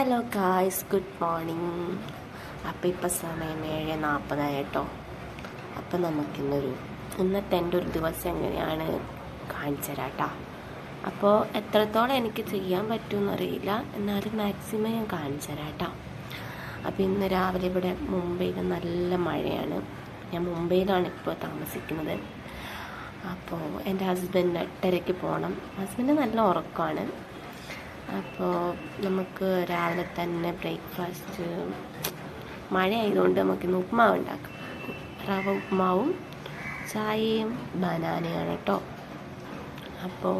Hello guys good morning അപ്പോൾ ഇപ്പോൾ സമയം ഏഴ് നാൽപ്പതായി കേട്ടോ അപ്പോൾ നമുക്കിന്നൊരു ഇന്നത്തെ എന്റെ ഒരു ദിവസം എങ്ങനെയാണ് കാണിച്ചു തരാം കേട്ടോ അപ്പോൾ എത്രത്തോളം എനിക്ക് ചെയ്യാൻ പറ്റുമെന്ന് അറിയില്ല എന്നാലും മാക്സിമം ഞാൻ കാണിച്ചു തരാം കേട്ടോ അപ്പോൾ ഇന്ന് രാവിലെ ഇവിടെ മുംബൈയിൽ നല്ല മഴയാണ്. ഞാൻ മുംബൈയിലാണ് ഇപ്പോൾ താമസിക്കുന്നത്. അപ്പോൾ എന്റെ ഹസ്ബൻഡ് എട്ടരയ്ക്ക് പോകണം ഹസ്ബൻഡ് നല്ല ഉറക്കമാണ്. അപ്പോൾ നമുക്ക് രാവിലെ തന്നെ ബ്രേക്ക്ഫാസ്റ്റ് മഴ ആയതുകൊണ്ട് നമുക്കിന്ന് ഉപ്മാവ് ഉണ്ടാക്കാം. റവ ഉപ്മാവും ചായയും ബനാനയാണ് കേട്ടോ അപ്പോൾ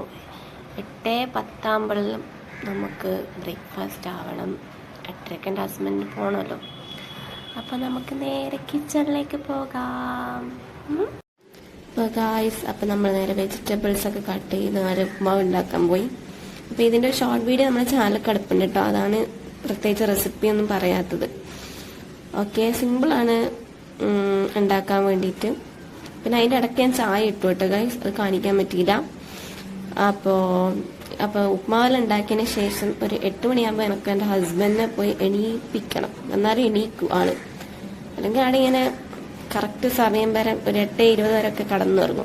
എട്ട് പത്താകുമ്പോഴും നമുക്ക് ബ്രേക്ക്ഫാസ്റ്റ് ആവണം. എട്ടരയ്ക്ക് എന്റെ ഹസ്ബൻഡ് പോകണമല്ലോ അപ്പോൾ നമുക്ക് നേരെ കിച്ചണിലേക്ക് പോകാം. അപ്പോൾ ഗായ്സ് അപ്പോൾ നമ്മൾ നേരെ വെജിറ്റബിൾസ് ഒക്കെ കട്ട് ചെയ്ത് നേരെ ഉപ്മാവ് ഉണ്ടാക്കാൻ പോയി. അപ്പോൾ ഇതിന്റെ ഒരു ഷോർട്ട് വീഡിയോ നമ്മുടെ ചാനൽ കിടപ്പുണ്ട് കേട്ടോ അതാണ് പ്രത്യേകിച്ച് റെസിപ്പി ഒന്നും പറയാത്തത്. ഓക്കെ സിമ്പിളാണ് ഉണ്ടാക്കാൻ വേണ്ടിയിട്ട്. പിന്നെ അതിന്റെ ഇടയ്ക്ക് ഞാൻ ചായ ഇട്ടു കേട്ടോ ഗൈസ് അത് കാണിക്കാൻ പറ്റിയില്ല. അപ്പോൾ അപ്പോൾ ഉപ്മാവെല്ലാം ഉണ്ടാക്കിയതിന് ശേഷം ഒരു എട്ട് മണിയാകുമ്പോൾ എനിക്ക് എന്റെ ഹസ്ബൻഡിനെ പോയി എണീപ്പിക്കണം. എന്നാലും എണീക്കും ആൾ. അല്ലെങ്കിൽ ഇങ്ങനെ കറക്റ്റ് സമയം വരെ ഒരു എട്ട് ഇരുപത് കടന്നു നിർന്നു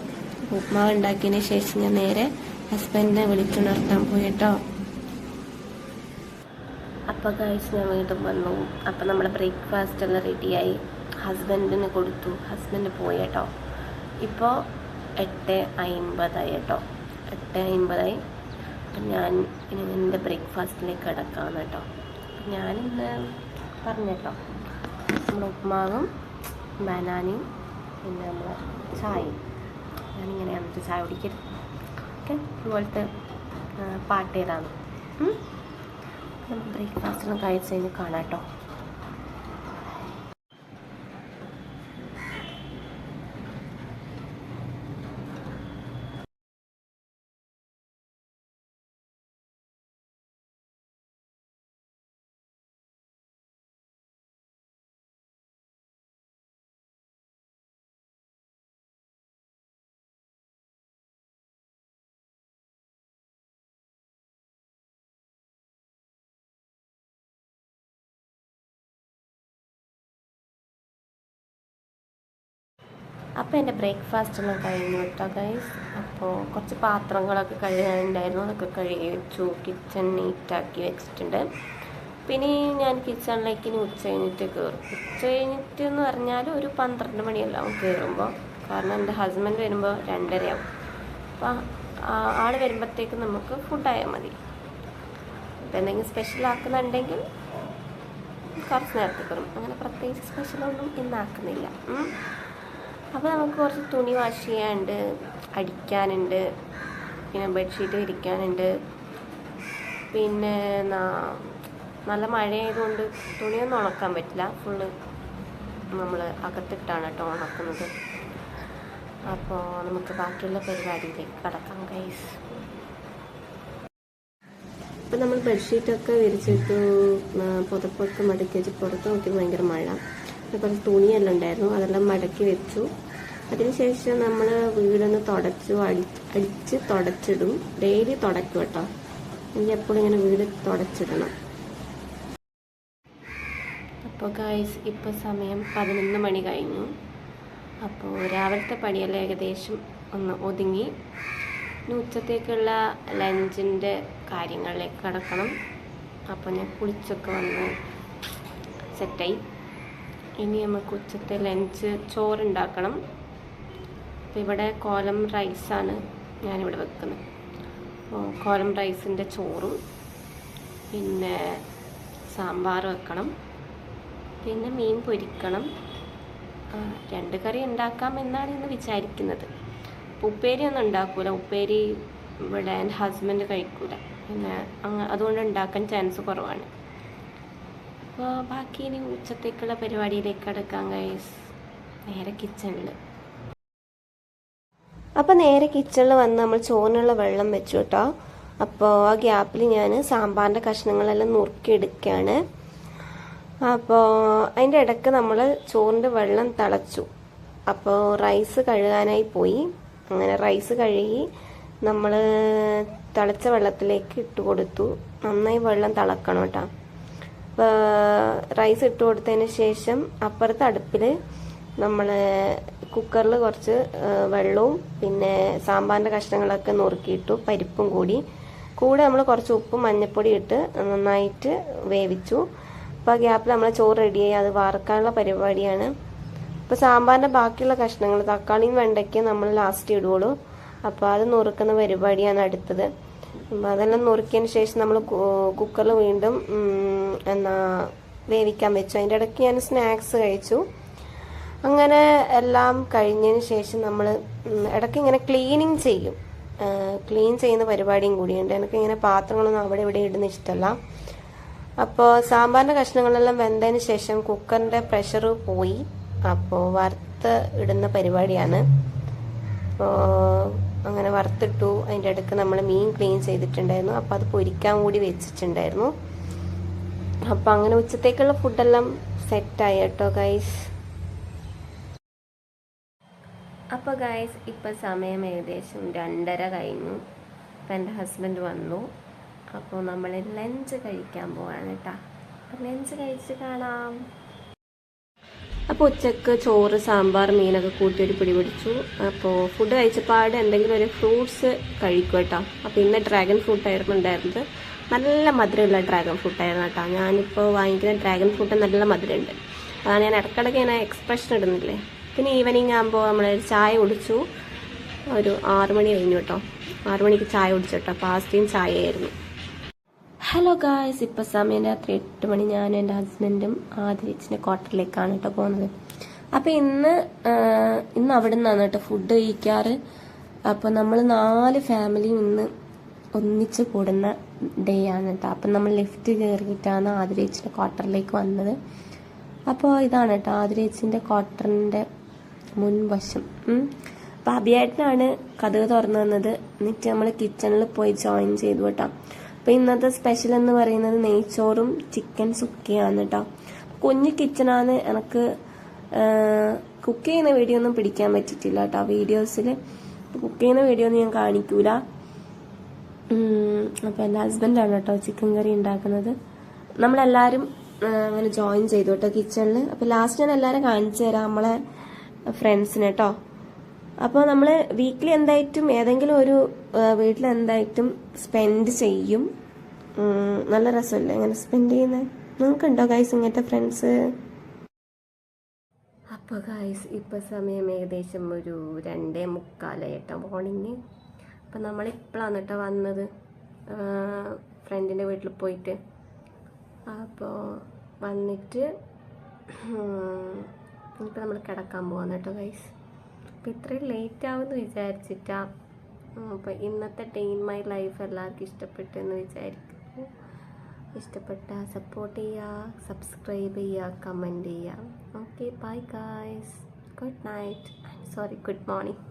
ഉപ്മാവ് ഉണ്ടാക്കിയതിന് ശേഷം ഞാൻ നേരെ ഹസ്ബൻഡിനെ വിളിച്ചുണർത്താൻ പോയി കേട്ടോ അപ്പോൾ കഴിച്ച് ഞാൻ വീണ്ടും വന്നു. അപ്പോൾ നമ്മുടെ ബ്രേക്ക്ഫാസ്റ്റ് എല്ലാം റെഡിയായി ഹസ്ബൻഡിന് കൊടുത്തു. ഹസ്ബൻഡ് പോയി കേട്ടോ. ഇപ്പോൾ എട്ട് അമ്പതായി കേട്ടോ. എട്ട് അമ്പതായി അപ്പം ഞാൻ ഇനി എന്റെ ബ്രേക്ക്ഫാസ്റ്റിലേക്ക് കിടക്കാം കേട്ടോ. അപ്പം ഞാനിന്ന് പറഞ്ഞേട്ടോ നമ്മുടെ ഉപ്മാവും ബനാനയും പിന്നെ നമ്മളെ ചായയും. ഞാനിങ്ങനെ എന്നിട്ട് ചായ കുടിക്കരുത് ഓക്കെ ഇതുപോലത്തെ ആ, പാട്ട് ഏതാണ്? ബ്രേക്ക്ഫാസ്റ്റൊന്നും കഴിച്ച് കഴിഞ്ഞ് കാണാം കേട്ടോ. അപ്പോൾ എന്റെ ബ്രേക്ക്ഫാസ്റ്റെല്ലാം കഴിഞ്ഞു കേട്ടോ ഗൈസ് അപ്പോൾ കുറച്ച് പാത്രങ്ങളൊക്കെ കഴുകാനുണ്ടായിരുന്നു. അതൊക്കെ കഴുകി വെച്ചു കിച്ചൺ നീറ്റാക്കി വെച്ചിട്ടുണ്ട്. പിന്നെ ഞാൻ കിച്ചണിലേക്ക് ഇനി ഉച്ച കഴിഞ്ഞിട്ട് കയറും ഉച്ച കഴിഞ്ഞിട്ട് എന്ന് പറഞ്ഞാൽ ഒരു പന്ത്രണ്ട് മണിയെല്ലാം കയറുമ്പോൾ കാരണം എന്റെ ഹസ്ബൻഡ് വരുമ്പോൾ രണ്ടരയാവും. അപ്പോൾ ആൾ വരുമ്പോഴത്തേക്ക് നമുക്ക് ഫുഡായാൽ മതി. അപ്പോൾ എന്തെങ്കിലും സ്പെഷ്യൽ ആക്കുന്നുണ്ടെങ്കിൽ കുറച്ച് നേരത്തെ കയറും അങ്ങനെ പ്രത്യേകിച്ച് സ്പെഷ്യലൊന്നും ഇന്നാക്കുന്നില്ല. അപ്പോൾ നമുക്ക് കുറച്ച് തുണി വാഷ് ചെയ്യാനുണ്ട് അടിക്കാനുണ്ട് പിന്നെ ബെഡ്ഷീറ്റ് വിരിക്കാനുണ്ട്. പിന്നെ നല്ല മഴയായതുകൊണ്ട് തുണിയൊന്നും ഉണക്കാൻ പറ്റില്ല. ഫുള്ള് നമ്മൾ അകത്തിട്ടാണ് കേട്ടോ ഉണക്കുന്നത്. അപ്പോൾ നമുക്ക് ബാക്കിയുള്ള പരിപാടിയിലേക്ക് കടക്കാം ഗൈസ് ഇപ്പം നമ്മൾ ബെഡ്ഷീറ്റൊക്കെ വിരിച്ചിട്ട് പുതപ്പൊക്കെ മടക്കി വെച്ച് പുറത്ത് നോക്കി ഭയങ്കര മഴ. കുറച്ച് തുണിയെല്ലാം ഉണ്ടായിരുന്നു. അതെല്ലാം മടക്കി വെച്ചു. അതിനുശേഷം നമ്മൾ വീടൊന്ന് തുടച്ചു അടി അടിച്ച് തുടച്ചിടും. ഡെയിലി തുടയ്ക്കും കേട്ടോ. എനിക്ക് എപ്പോഴും ഇങ്ങനെ വീട് തുടച്ചിടണം. അപ്പോൾ ഗായ്സ് ഇപ്പോൾ സമയം പതിനൊന്ന് മണി കഴിഞ്ഞു. അപ്പോൾ രാവിലത്തെ പണിയെല്ലാം ഏകദേശം ഒന്ന് ഒതുങ്ങി. ഇനി ഉച്ചത്തേക്കുള്ള ലഞ്ചിന്റെ കാര്യങ്ങളിലേക്ക് കടക്കണം. അപ്പോൾ ഞാൻ കുളിച്ചൊക്കെ വന്ന് സെറ്റായി ഇനി നമുക്ക് ഉച്ചത്തെ ലഞ്ച് ചോറുണ്ടാക്കണം. അപ്പോൾ ഇവിടെ കോലം റൈസാണ് ഞാനിവിടെ വെക്കുന്നത്. അപ്പോൾ കോലം റൈസിന്റെ ചോറും പിന്നെ സാമ്പാർ വെക്കണം പിന്നെ മീൻ പൊരിക്കണം. രണ്ട് കറി ഉണ്ടാക്കാം എന്നാണ് ഇന്ന് വിചാരിക്കുന്നത്. അപ്പോൾ ഉപ്പേരി ഒന്നും ഉണ്ടാക്കൂല. ഉപ്പേരി ഇവിടെ എന്റെ ഹസ്ബൻഡ് കഴിക്കൂല. പിന്നെ അങ്ങ അതുകൊണ്ട് ഉണ്ടാക്കാൻ ചാൻസ് കുറവാണ്. അപ്പോൾ ബാക്കി ഇനി ഉച്ചത്തേക്കുള്ള പരിപാടിയിലേക്ക് അടുക്കാം ഗൈസ് നേരെ കിച്ചണിൽ അപ്പോൾ നേരെ കിച്ചണിൽ വന്ന് നമ്മൾ ചോറിനുള്ള വെള്ളം വെച്ചു കേട്ടോ അപ്പോൾ ആ ഗ്യാപ്പിൽ ഞാൻ സാമ്പാറിന്റെ കഷ്ണങ്ങളെല്ലാം നുറുക്കിയെടുക്കുകയാണ് അപ്പോൾ അതിന്റെ ഇടയ്ക്ക് നമ്മൾ ചോറിന്റെ വെള്ളം തിളച്ചു. അപ്പോൾ റൈസ് കഴുകാനായി പോയി. അങ്ങനെ റൈസ് കഴുകി നമ്മൾ തിളച്ച വെള്ളത്തിലേക്ക് ഇട്ട് കൊടുത്തു. നന്നായി വെള്ളം തിളക്കണം കേട്ടോ റൈസ് ഇട്ട് കൊടുത്തതിന് ശേഷം അപ്പുറത്തെ അടുപ്പിൽ നമ്മൾ കുക്കറിൽ കുറച്ച് വെള്ളവും പിന്നെ സാമ്പാറിന്റെ കഷ്ണങ്ങളൊക്കെ നുറുക്കിയിട്ടു പരിപ്പും കൂടി. കൂടെ നമ്മൾ കുറച്ച് ഉപ്പും മഞ്ഞൾപ്പൊടി ഇട്ട് നന്നായിട്ട് വേവിച്ചു. അപ്പോൾ ഗ്യാപ്പിൽ നമ്മൾ ചോറ് റെഡിയായി അത് വാർക്കാനുള്ള പരിപാടിയാണ്. ഇപ്പോൾ സാമ്പാറിന്റെ ബാക്കിയുള്ള കഷ്ണങ്ങൾ തക്കാളിയും വെണ്ടയ്ക്കും നമ്മൾ ലാസ്റ്റ് ഇടുകയുള്ളൂ അപ്പോൾ അത് നുറുക്കുന്ന പരിപാടിയാണ് അടുത്തത്. അപ്പോൾ അതെല്ലാം നുറുക്കിയതിന് ശേഷം നമ്മൾ കുക്കറിൽ വീണ്ടും എന്നാ വേവിക്കാൻ വെച്ചു. അതിന്റെ ഇടയ്ക്ക് ഞാൻ സ്നാക്സ് കഴിച്ചു. അങ്ങനെ എല്ലാം കഴിഞ്ഞതിന് ശേഷം നമ്മൾ ഇടയ്ക്ക് ഇങ്ങനെ ക്ലീനിങ് ചെയ്യും. ക്ലീൻ ചെയ്യുന്ന പരിപാടിയും കൂടിയുണ്ട്. എനിക്ക് ഇങ്ങനെ പാത്രങ്ങളൊന്നും അവിടെ ഇവിടെ ഇടുന്ന ഇഷ്ടമല്ല. അപ്പോൾ സാമ്പാറിന്റെ കഷ്ണങ്ങളെല്ലാം വെന്തതിന് ശേഷം കുക്കറിന്റെ പ്രഷർ പോയി. അപ്പോൾ വറുത്ത് ഇടുന്ന പരിപാടിയാണ്. അപ്പോൾ അങ്ങനെ വറുത്തിട്ടു. അതിന്റെ ഇടയ്ക്ക് നമ്മൾ മീൻ ക്ലീൻ ചെയ്തിട്ടുണ്ടായിരുന്നു. അപ്പോൾ അത് പൊരിക്കാൻ കൂടി വെച്ചിട്ടുണ്ടായിരുന്നു. അപ്പോൾ അങ്ങനെ ഉച്ചത്തേക്കുള്ള ഫുഡെല്ലാം സെറ്റായി കേട്ടോ ഗൈസ് അപ്പോൾ ഗായ്സ് ഇപ്പോൾ സമയം ഏകദേശം രണ്ടര കഴിഞ്ഞു. അപ്പോൾ എന്റെ ഹസ്ബൻഡ് വന്നു. അപ്പോൾ നമ്മൾ ലഞ്ച് കഴിക്കാൻ പോവാണ് കേട്ടോ ലഞ്ച് കഴിച്ച് കാണാം. അപ്പോൾ ഉച്ചയ്ക്ക് ചോറ് സാമ്പാർ മീനൊക്കെ കൂട്ടി ഒരു പിടി പിടിച്ചു. അപ്പോൾ ഫുഡ് കഴിച്ചപ്പാട് എന്തെങ്കിലും ഒരു ഫ്രൂട്ട്സ് കഴിക്കും കേട്ടോ അപ്പോൾ ഇന്ന് ഡ്രാഗൺ ഫ്രൂട്ട് ആയിരുന്നു ഉണ്ടായിരുന്നത്. നല്ല മധുരമുള്ള ഡ്രാഗൺ ഫ്രൂട്ട് ആയിരുന്നു കേട്ടോ ഞാനിപ്പോൾ വാങ്ങിക്കുന്ന ഡ്രാഗൺ ഫ്രൂട്ട് നല്ല മധുരമുണ്ട്. അതാണ് ഞാൻ ഇടക്കിടക്ക് ഞാൻ എക്സ്പ്രഷൻ ഇടുന്നില്ലേ? പിന്നെ ഈവനിങ് ആകുമ്പോൾ നമ്മൾ ചായ കുടിച്ചു. ഒരു ആറുമണി കഴിഞ്ഞു കേട്ടോ ആറുമണിക്ക് ചായ കുടിച്ചു കേട്ടോ പാസ്റ്റയും ചായയായിരുന്നു. ഹലോ ഗായ്സ് ഇപ്പോൾ സമയം രാത്രി എട്ട് മണി. ഞാനും എന്റെ ഹസ്ബൻഡും ആദ്യച്ചിന്റെ ക്വാർട്ടറിലേക്കാണ് കേട്ടോ പോകുന്നത് അപ്പോൾ ഇന്ന് ഇന്ന് അവിടെ നിന്നാണ് കേട്ടോ ഫുഡ് കഴിക്കാറ്. അപ്പോൾ നമ്മൾ നാല് ഫാമിലിയും ഇന്ന് ഒന്നിച്ച് കൂടുന്ന ഡേ ആണ് കേട്ടോ അപ്പം നമ്മൾ ലിഫ്റ്റ് കയറിയിട്ടാണ് ആതിരേച്ചിന്റെ ക്വാർട്ടറിലേക്ക് വന്നത്. അപ്പോൾ ഇതാണ് കേട്ടോ ആതിരേച്ചിന്റെ ക്വാർട്ടറിന്റെ മുൻവശം. അപ്പൊ അഭിയായിട്ടാണ് കഥക് തുറന്നു തന്നത്. എന്നിട്ട് നമ്മൾ കിച്ചണിൽ പോയി ജോയിൻ ചെയ്തു കേട്ടോ. അപ്പോൾ ഇന്നത്തെ സ്പെഷ്യൽ എന്ന് പറയുന്നത് നെയ്ച്ചോറും ചിക്കൻ സുക്കിയാണ് കേട്ടോ. കുഞ്ഞു കിച്ചണാണ് എനിക്ക് കുക്ക് ചെയ്യുന്ന വീഡിയോ ഒന്നും പിടിക്കാൻ പറ്റിയിട്ടില്ല കേട്ടോ. വീഡിയോസിൽ കുക്ക് ചെയ്യുന്ന വീഡിയോ ഒന്നും ഞാൻ കാണിക്കൂല. അപ്പോൾ എന്റെ ഹസ്ബൻഡാണ് കേട്ടോ ചിക്കൻ കറി ഉണ്ടാക്കുന്നത്. നമ്മളെല്ലാവരും അങ്ങനെ ജോയിൻ ചെയ്തു കേട്ടോ കിച്ചണിൽ അപ്പോൾ ലാസ്റ്റ് ഞാൻ എല്ലാവരും കാണിച്ചു തരാം. നമ്മളെ ഫ്രണ്ട്സിന് കേട്ടോ അപ്പോൾ നമ്മൾ വീക്കിലി എന്തായിട്ടും ഏതെങ്കിലും ഒരു വീട്ടിൽ എന്തായിട്ടും സ്പെൻഡ് ചെയ്യും. നല്ല രസമല്ലേ അങ്ങനെ സ്പെൻഡ് ചെയ്യുന്നത് നിങ്ങൾക്കുണ്ടോ ഗൈസ് ഇങ്ങനത്തെ ഫ്രണ്ട്സ് അപ്പോൾ ഗൈസ് ഇപ്പോൾ സമയം ഏകദേശം ഒരു രണ്ടേ മുക്കാലായിട്ടോ മോർണിംഗ് അപ്പം നമ്മളിപ്പോഴാണ് കേട്ടോ വന്നത്. ഫ്രണ്ടിന്റെ വീട്ടിൽ പോയിട്ട്. അപ്പോൾ വന്നിട്ട് ഇപ്പം നമ്മൾ കിടക്കാൻ പോകാം കേട്ടോ ഗൈസ് അപ്പോൾ ഇത്രയും ലേറ്റ് ആവുമെന്ന് വിചാരിച്ചിട്ടാ അപ്പോൾ ഇന്നത്തെ ഡേ ഇൻ മൈ ലൈഫ് എല്ലാവർക്കും ഇഷ്ടപ്പെട്ടെന്ന് വിചാരിക്കുന്നു. ഇഷ്ടപ്പെട്ട സപ്പോർട്ട് ചെയ്യുക സബ്സ്ക്രൈബ് ചെയ്യുക കമന്റ് ചെയ്യുക okay bye guys good night sorry good morning